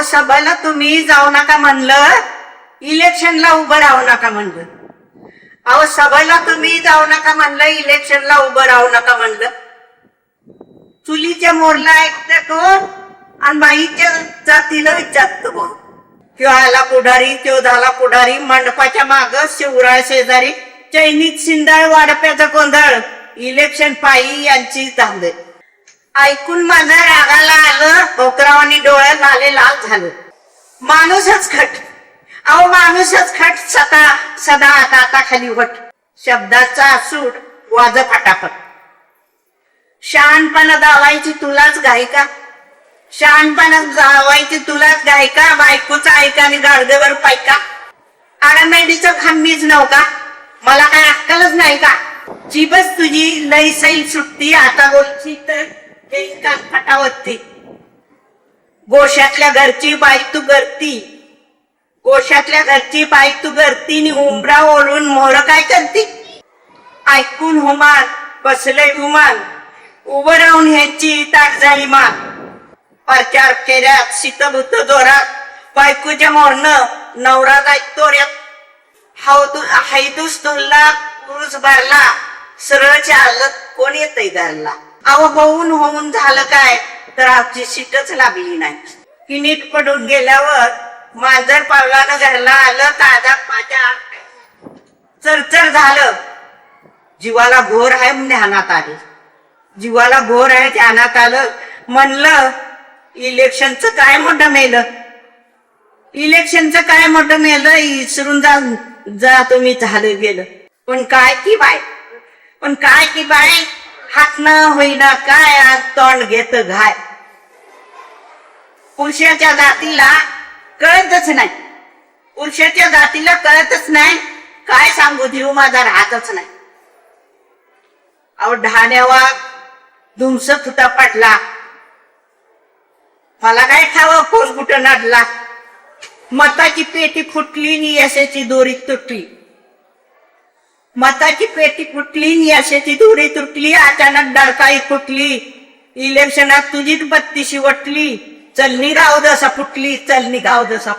अहो सभेला तुम्ही जाऊ नका म्हणलं. इलेक्शनला उभं राहू नका म्हणलं. अहो सभेला तुम्ही जाऊ नका म्हणलं इलेक्शनला उभं राहू नका म्हणलं. चुलीच्या मोरला ऐकते तो आणि बाईच्या जातीला विचारतो भाऊ किंवा आला पुढारी त्यो झाला पुढारी मंडपाच्या माग शिवराळ शेजारी चैनीत शिंदाळ वाडप्याचा गोंधळ. इलेक्शन पायी यांची धांदे ऐकून माझं रागाला आलं. लाले लाल झाले. माणूसच खट. अहो माणूसच खट. सदा सदा आता खाली वट शब्दाचा सूट वाज फटाफट. शहाणपणा दावायची तुलाच गायिका शहाणपणा जावायची तुलाच गायका बायकोचा ऐका आणि गाडगेवर पायका आडामेडीचं खांबीच नव्हता मला काय अक्कलच नाही का? जीबच तुझी लई सैल सुटती. आता बोलची तर येईल का फटावती गोशातल्या घरची बाई तू गर्ती गोशातल्या घरची बाई तू गर्ती नि उमरा ओढून मोर काय करती? ऐकून हुमान बसले हुमान उभं राहून ह्याची ताट झाली मान प्रचार केल्यात शीतभूत जोरात बायकोच्या मोरनं नवरा जाय तोऱ्यात हावदू हैदूस धुल्ला पुरुष भरला सरळ चालत कोण येतय घरला? अहो होऊन होऊन झालं काय? तर आमची सीटच लागली नाही. की नीट पडून गेल्यावर मांजर पावलानं घरला आलं ताजा पाच्या चरचर झालं. जीवाला घोर आहे ध्यानात आले. जीवाला घोर आहे ध्यानात आलं. म्हणलं इलेक्शनचं काय मोठं मेलं? इलेक्शनचं काय मोठं मेलं? इसरून जा जा तुम्ही झालं गेलं. पण काय की बाय पण काय की बाय हात न होईना काय आज तोंड घेत घाय? पुरुषाच्या जातीला कळतच नाही. पुरुषाच्या जातीला कळतच नाही. काय सांगू जीव माझा राहतच नाही. अहो ढाण्यावा धुमस फुटा पडला. मला काय खावं कोण कुठं नडला. मताची पेटी फुटली नि यशाची दोरी तुटली. मताची पेटी फुटली नि यशाची धुरी तुटली अचानक डळकाई फुटली. इलेक्शनात तुझीच बत्तीशी वटली. चलनी गाव जसा फुटली चलनी गाव जसा